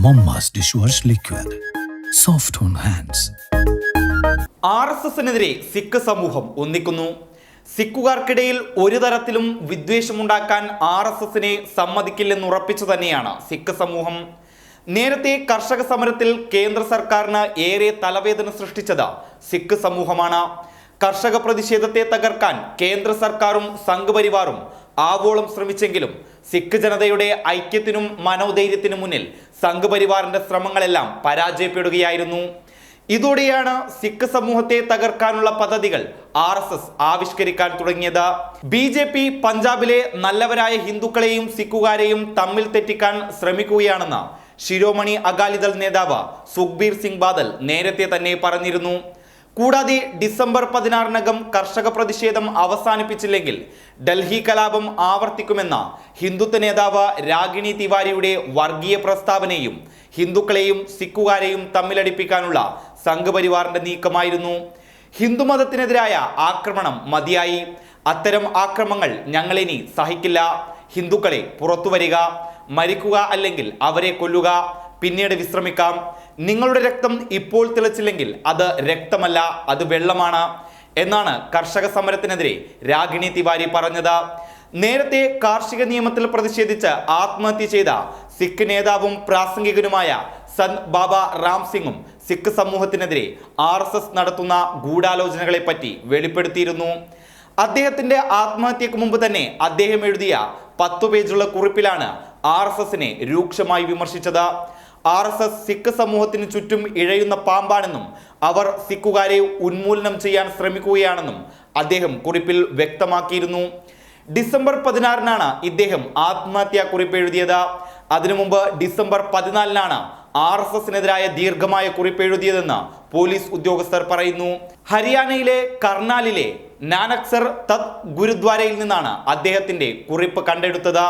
Momma's dishwash liquid soft on hands R S എസിനെതിരെ Sikh സമൂഹം ഒന്നിക്കുന്നു. സിഖുകാർക്കിടയിൽ ഒരു തരത്തിലും വിദ്വേഷമുണ്ടാക്കാൻ ആർ എസ് എസിനെ സമ്മതിക്കില്ലെന്ന് ഉറപ്പിച്ചു തന്നെയാണ് സിഖ് സമൂഹം. നേരത്തെ കർഷക സമരത്തിൽ കേന്ദ്ര സർക്കാരിന് ഏറെ തലവേദന സൃഷ്ടിച്ചത് സിഖ് സമൂഹമാണ്. കർഷക പ്രതിഷേധത്തെ തകർക്കാൻ കേന്ദ്ര സർക്കാരും സംഘപരിവാറും ആവോളം ശ്രമിച്ചെങ്കിലും സിഖ് ജനതയുടെ ഐക്യത്തിനും മനോധൈര്യത്തിനും മുന്നിൽ സംഘപരിവാറിന്റെ ശ്രമങ്ങളെല്ലാം പരാജയപ്പെടുകയായിരുന്നു. ഇതോടെയാണ് സിഖ് സമൂഹത്തെ തകർക്കാനുള്ള പദ്ധതികൾ ആർ എസ് എസ് ആവിഷ്കരിക്കാൻ തുടങ്ങിയത്. ബി ജെ പി പഞ്ചാബിലെ നല്ലവരായ ഹിന്ദുക്കളെയും സിഖുകാരെയും തമ്മിൽ തെറ്റിക്കാൻ ശ്രമിക്കുകയാണെന്ന് ശിരോമണി അകാലിദൾ നേതാവ് സുഖ്ബീർ സിംഗ് ബാദൽ നേരത്തെ തന്നെ പറഞ്ഞിരുന്നു. കൂടാതെ ഡിസംബർ പതിനാറിനകം കർഷക പ്രതിഷേധം അവസാനിപ്പിച്ചില്ലെങ്കിൽ ഡൽഹി കലാപം ആവർത്തിക്കുമെന്ന ഹിന്ദുത്വ നേതാവ് രാഗിണി തിവാരിയുടെ വർഗീയ പ്രസ്താവനയും ഹിന്ദുക്കളെയും സിഖുകാരെയും തമ്മിലടിപ്പിക്കാനുള്ള സംഘപരിവാറിന്റെ നീക്കമായിരുന്നു. ഹിന്ദുമതത്തിനെതിരായ ആക്രമണം മതിയായി. അത്തരം ആക്രമങ്ങൾ ഞങ്ങളിനി സഹിക്കില്ല. ഹിന്ദുക്കളെ പുറത്തുവരിക മരിക്കുക അല്ലെങ്കിൽ അവരെ കൊല്ലുക പിന്നീട് വിശ്രമിക്കാം. നിങ്ങളുടെ രക്തം ഇപ്പോൾ തിളച്ചില്ലെങ്കിൽ അത് രക്തമല്ല അത് വെള്ളമാണ് എന്നാണ് കർഷക സമരത്തിനെതിരെ രാഗിണി തിവാരി പറഞ്ഞത്. നേരത്തെ കാർഷിക നിയമത്തിൽ പ്രതിഷേധിച്ച് ആത്മഹത്യ ചെയ്ത സിഖ് നേതാവും പ്രാസംഗികനുമായ സന്ത് ബാബ റാം സിംഗും സിഖ് സമൂഹത്തിനെതിരെ ആർ എസ് എസ് നടത്തുന്ന ഗൂഢാലോചനകളെ പറ്റി വെളിപ്പെടുത്തിയിരുന്നു. അദ്ദേഹത്തിന്റെ ആത്മഹത്യക്ക് മുമ്പ് തന്നെ അദ്ദേഹം എഴുതിയ പത്തു പേജുള്ള കുറിപ്പിലാണ് ആർ എസ് എസിനെ രൂക്ഷമായി വിമർശിച്ചത്. ആർ എസ് എസ് സിഖ് സമൂഹത്തിന് ചുറ്റും ഇഴയുന്ന പാമ്പാണെന്നും അവർ സിഖുകാരെ ഉന്മൂലനം ചെയ്യാൻ ശ്രമിക്കുകയാണെന്നും അദ്ദേഹം കുറിപ്പിൽ വ്യക്തമാക്കിയിരുന്നു. ഡിസംബർ പതിനാറിനാണ് ഇദ്ദേഹം ആത്മഹത്യാ കുറിപ്പ് എഴുതിയത്. അതിനു മുമ്പ് ഡിസംബർ പതിനാലിനാണ് ആർ എസ് എസിനെതിരായ ദീർഘമായ കുറിപ്പ് എഴുതിയതെന്ന് പോലീസ് ഉദ്യോഗസ്ഥർ പറയുന്നു. ഹരിയാനയിലെ കർണാലിലെ നാനക്സർ തത് ഗുരുദ്വാരയിൽ നിന്നാണ് അദ്ദേഹത്തിന്റെ കുറിപ്പ് കണ്ടെടുത്തത്.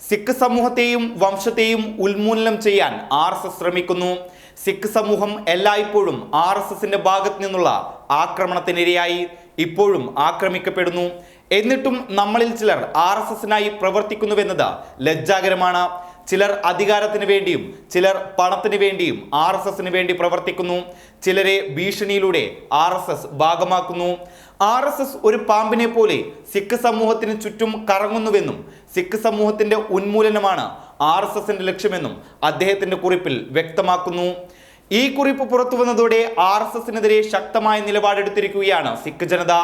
സിഖ് സമൂഹത്തെയും വംശത്തെയും ഉന്മൂലനം ചെയ്യാൻ ആർ എസ് എസ് ശ്രമിക്കുന്നു. സിഖ് സമൂഹം എല്ലായ്പ്പോഴും ആർ എസ് എസിന്റെ ഭാഗത്ത് നിന്നുള്ള ആക്രമണത്തിനിരയായി ഇപ്പോഴും ആക്രമിക്കപ്പെടുന്നു. എന്നിട്ടും നമ്മളിൽ ചിലർ ആർ എസ് എസിനായി പ്രവർത്തിക്കുന്നുവെന്നത് ലജ്ജാകരമാണ്. ചിലർ അധികാരത്തിന് വേണ്ടിയും ചിലർ പണത്തിന് വേണ്ടിയും ആർ എസ് എസിന് വേണ്ടി പ്രവർത്തിക്കുന്നു. ചിലരെ ഭീഷണിയിലൂടെ ആർ എസ് എസ് ഭാഗമാക്കുന്നു. ആർ എസ് എസ് ഒരു പാമ്പിനെ പോലെ സിഖ് സമൂഹത്തിന് ചുറ്റും കറങ്ങുന്നുവെന്നും സിഖ് സമൂഹത്തിന്റെ ഉന്മൂലനമാണ് ആർ എസ് എസിന്റെ ലക്ഷ്യമെന്നും അദ്ദേഹത്തിന്റെ കുറിപ്പിൽ വ്യക്തമാക്കുന്നു. ഈ കുറിപ്പ് പുറത്തു വന്നതോടെ ആർ എസ് എസിനെതിരെ ശക്തമായ നിലപാടെടുത്തിരിക്കുകയാണ് സിഖ് ജനത.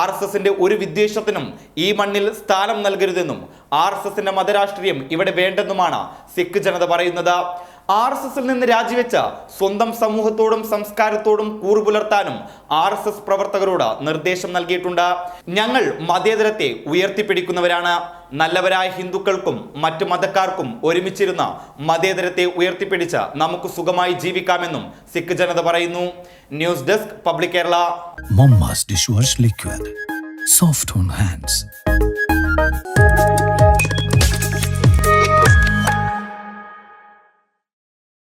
ആർ എസ് എസിന്റെ ഒരു വിദ്വേഷത്തിനും ഈ മണ്ണിൽ സ്ഥാനം നൽകരുതെന്നും ആർ എസ് എസിന്റെ മതരാഷ്ട്രീയം ഇവിടെ വേണ്ടെന്നുമാണ് സിഖ് ജനത പറയുന്നത്. ആർ എസ് എസിൽ നിന്ന് രാജിവെച്ച സ്വന്തം സമൂഹത്തോടും സംസ്കാരത്തോടും കൂറുപുലർത്താനും ആർ എസ് എസ് പ്രവർത്തകരോട് നിർദ്ദേശം നൽകിയിട്ടുണ്ട്. ഞങ്ങൾ മതേതരത്തെ ഉയർത്തിപ്പിടിക്കുന്നവരാണ്. നല്ലവരായ ഹിന്ദുക്കൾക്കും മറ്റു മതക്കാർക്കും ഒരുമിച്ചിരുന്ന മതേതരത്തെ ഉയർത്തിപ്പിടിച്ച് നമുക്ക് സുഖമായി ജീവിക്കാമെന്നും സിഖ് ജനത പറയുന്നു. News desk public Kerala. Soft dishwash